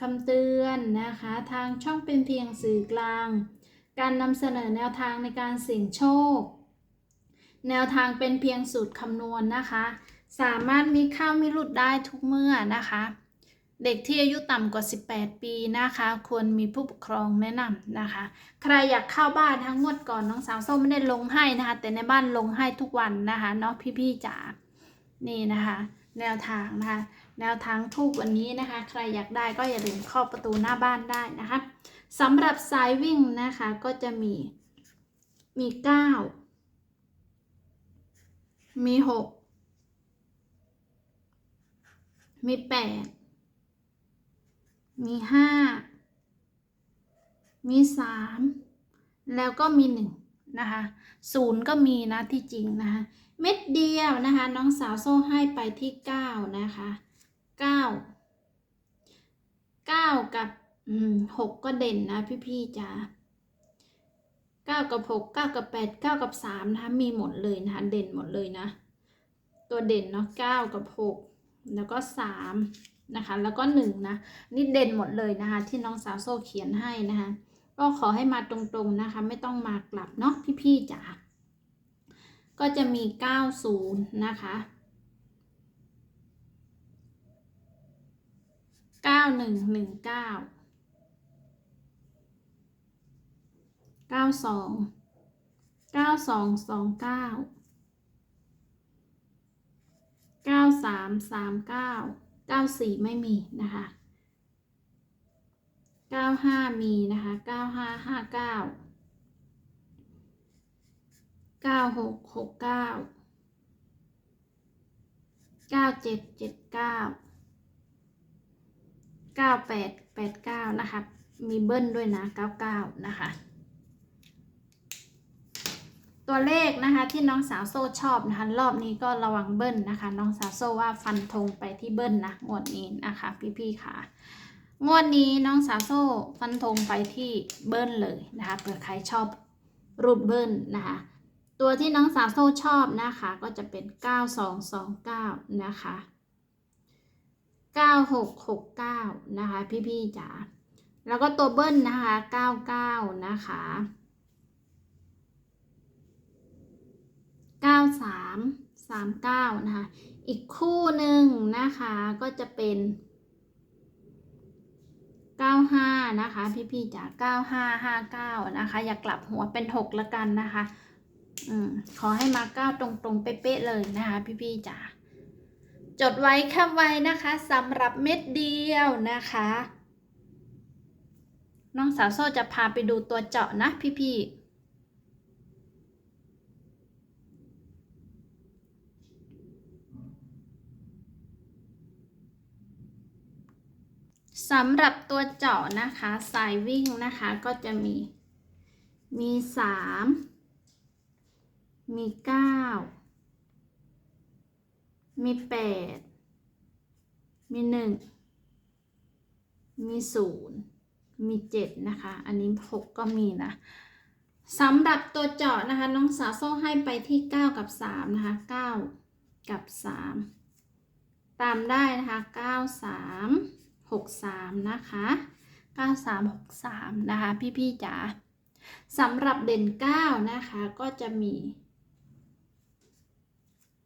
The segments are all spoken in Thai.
คำเตือนนะคะ ทางช่องเป็นเพียงสื่อกลาง การนำเสนอแนวทางในการเสี่ยงโชค แนวทางเป็นเพียงสูตรคำนวณนะคะ สามารถมีเข้ามีหลุดได้ทุกเมื่อนะคะ เด็กที่อายุต่ำกว่า 18 ปีนะคะ ควรมีผู้ปกครองแนะนำนะคะ ใครอยากเข้าบ้านทั้งงวดก่อนน้องสาวส้มไม่ได้ลงให้นะคะ แต่ในบ้านลงให้ทุกวันนะคะเนาะพี่ๆจ๋านี่นะคะ แนวทางนะคะ แนวทางทูบวันนี้นะคะ ใครอยากได้ก็อย่าลืมเข้าประตูหน้าบ้านได้นะคะสำหรับสายวิ่งนะคะก็จะมีมีเก้ามีหกมีแปดมีห้ามีสามแล้วก็มีหนึ่งนะคะศูนย์ก็มีนะที่จริงนะคะ เม็ดเดียวนะคะ น้องสาวโซ่ให้ไปที่เก้านะคะ เก้าเก้ากับหกก็เด่นนะพี่ๆจ๋าเก้ากับหกเก้ากับแปดเก้ากับสามนะคะมีหมดเลยนะคะเด่นหมดเลยนะ ตัวเด่นเนาะเก้ากับหกแล้วก็สามนะคะแล้วก็หนึ่งนะนี่เด่นหมดเลยนะคะ ที่น้องสาวโซ่เขียนให้นะคะก็ขอให้มาตรงๆนะคะ ไม่ต้องมากลับเนาะพี่ๆจ๋าก็จะมี 90 นะคะ 9119 92 9229 9339 94ไม่มีนะคะ95มีนะคะ9559เก้าหกหกเก้าเก้าเจ็ดเก้าเก้าแปดแปดเก้า นะคะ มีเบิ้ลด้วยนะเก้าเก้านะคะ ตัวเลขนะคะที่น้องสาวโซ่ชอบนะคะ รอบนี้ก็ระวังเบิ้ลนะคะ น้องสาวโซ่ว่าฟันธงไปที่เบิ้ลนะ งวดนี้นะคะพี่ๆค่ะ งวดนี้น้องสาวโซ่ฟันธงไปที่เบิ้ลเลยนะคะเผื่อใครชอบรูปเบิ้ลนะคะตัวที่น้องสาวโซ่ชอบนะคะ ก็จะเป็น 9229 นะคะ 9669 นะคะ พี่ๆจ๋าแล้วก็ตัวเบิ้ลนะคะ 99 นะคะ 9339 นะคะ อีกคู่หนึ่งนะคะก็จะเป็น 95 นะคะ พี่ๆจ๋า9559 นะคะ อย่ากลับหัวเป็น 6 ละกันนะคะ อืมขอให้มาก้าตรงๆ เป๊ะๆเลยนะคะ พี่ๆจ๋า จดไว้คบไว้นะคะสำหรับเม็ดเดียวนะคะ น้องสาวโซ่จะพาไปดูตัวเจาะนะพี่ๆสำหรับตัวเจาะนะคะสายวิ่งนะคะก็จะมี มีสามมีเก้า มีแปด มีหนึ่ง มีศูนย์ มีเจ็ดนะคะ อันนี้หกก็มีนะสำหรับตัวเจาะนะคะ น้องสาวโซ่ให้ไปที่เก้ากับสามนะคะเก้ากับสามตามได้นะคะเก้าสามหกสามนะคะเก้าสามหกสามนะคะ พี่ๆจ๋าสำหรับเด่นเก้านะคะก็จะมี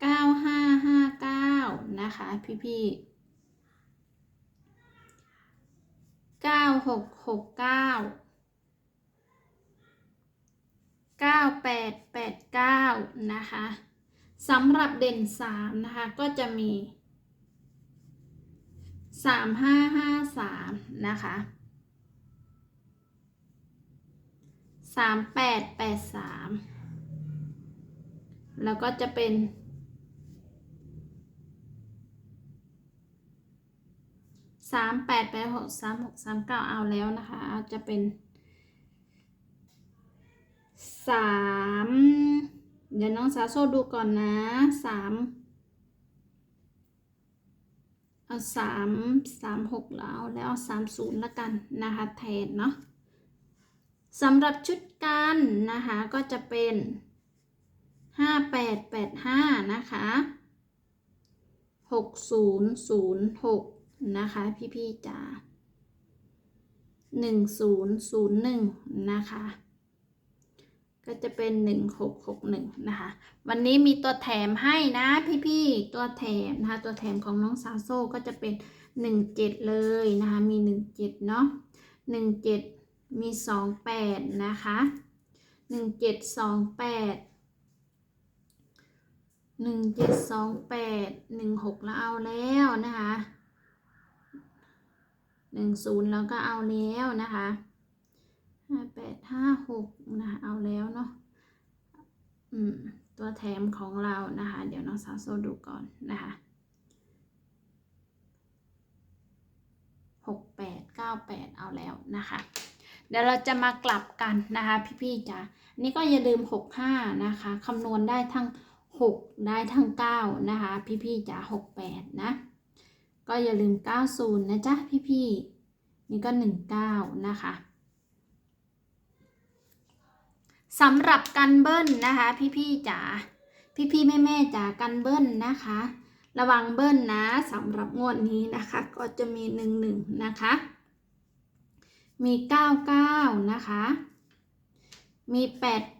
เก้าห้าห้าเก้านะคะ พี่พี่เก้าหกหกเก้าเก้าแปดแปดเก้านะคะสำหรับเด่นสามนะคะก็จะมีสามห้าห้าสามนะคะสามแปดแปดสามแล้วก็จะเป็น สามแปดแปดหกสามหกสามเก้าเอาแล้วนะคะจะเป็นสามเดี๋ยวน้องสาวโซดูก่อนนะสามเอาสามสามหกแล้วแล้วเอาสามศูนย์ละกันนะคะแทนเนาะสำหรับชุดกันนะคะก็จะเป็นห้าแปดแปดห้านะคะหกศูนย์ศูนย์หก นะคะ พี่ๆจ๋าหนึ่งศูนย์ศูนย์หนึ่งนะคะ ก็จะเป็นหนึ่งหกหกหนึ่งนะคะ วันนี้มีตัวแถมให้นะพี่ๆตัวแถมนะคะ ตัวแถมของน้องสาโซก็จะเป็นหนึ่งเจ็ดเลยนะคะ มีหนึ่งเจ็ดเนาะหนึ่งเจ็ดมีสองแปดนะคะหนึ่งเจ็ดสองแปดหนึ่งเจ็ดสองแปดหนึ่งหกแล้วเอาแล้วนะคะ หนึ่งศูนย์แล้วก็เอาแล้วนะคะห้าแปดห้าหกนะคะเอาแล้วเนาะอืมตัวแถมของเรานะคะ เดี๋ยวน้องสาวโซดูก่อนนะคะหกแปดเก้าแปดเอาแล้วนะคะเดี๋ยวเราจะมากลับกันนะคะพี่ๆจ๋านี่ก็อย่าลืมหกห้านะคะคำนวณได้ทั้งหกได้ทั้งเก้านะคะ พี่ๆจ๋าหกแปดนะ ก็อย่าลืม 90 นะจ๊ะพี่ๆ นี่ก็ 19 นะคะสำหรับกันเบิ้ลนะคะพี่ๆจ๋าพี่ๆแม่ๆจ๋ากันเบิ้ลนะคะ ระวังเบิ้ลนะสำหรับงวดนี้นะคะ ก็จะมี 11 นะคะ มี 99 นะคะ มี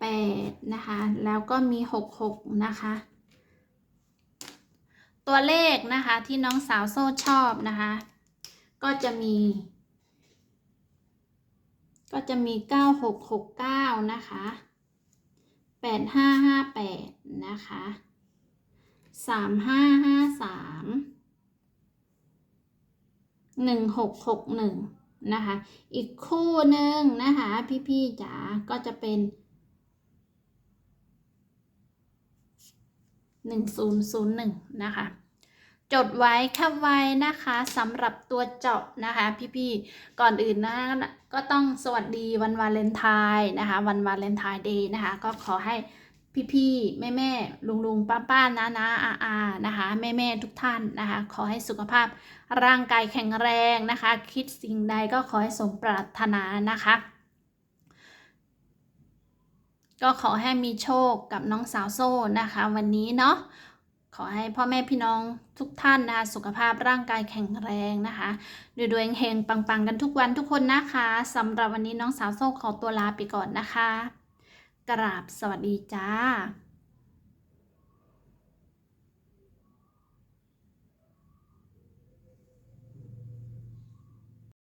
88 นะคะ แล้วก็มี 66 นะคะ ตัวเลขนะคะที่น้องสาวโซ่ชอบนะคะ ก็จะมี ก็จะมี 9669 นะคะ 8558 นะคะ 3553 1661 นะคะ อีกคู่หนึ่งนะคะ พี่ๆจ๋าก็จะเป็น 1001 นะคะ จดไว้แคปไว้นะคะสำหรับตัวเจาะนะคะ พี่ๆ ก่อนอื่นนะก็ต้องสวัสดีวันวาเลนไทน์นะคะ วันวาเลนไทน์เดย์นะคะ ก็ขอให้พี่ๆ แม่ๆ ลุงๆ ป้าๆนะนะอาอานะคะ แม่ๆ ทุกท่านนะคะ ขอให้สุขภาพร่างกายแข็งแรงนะคะ คิดสิ่งใดก็ขอให้สมปรารถนานะคะ ก็ขอให้มีโชคกับน้องสาวโซ่นะคะ วันนี้เนาะขอให้พ่อแม่พี่น้องทุกท่านนะคะสุขภาพร่างกายแข็งแรงนะคะดูดวงเฮงปังๆ กันทุกวันทุกคนนะคะสำหรับวันนี้น้องสาวโซ่ขอตัวลาไปก่อนนะคะ กราบสวัสดีจ้า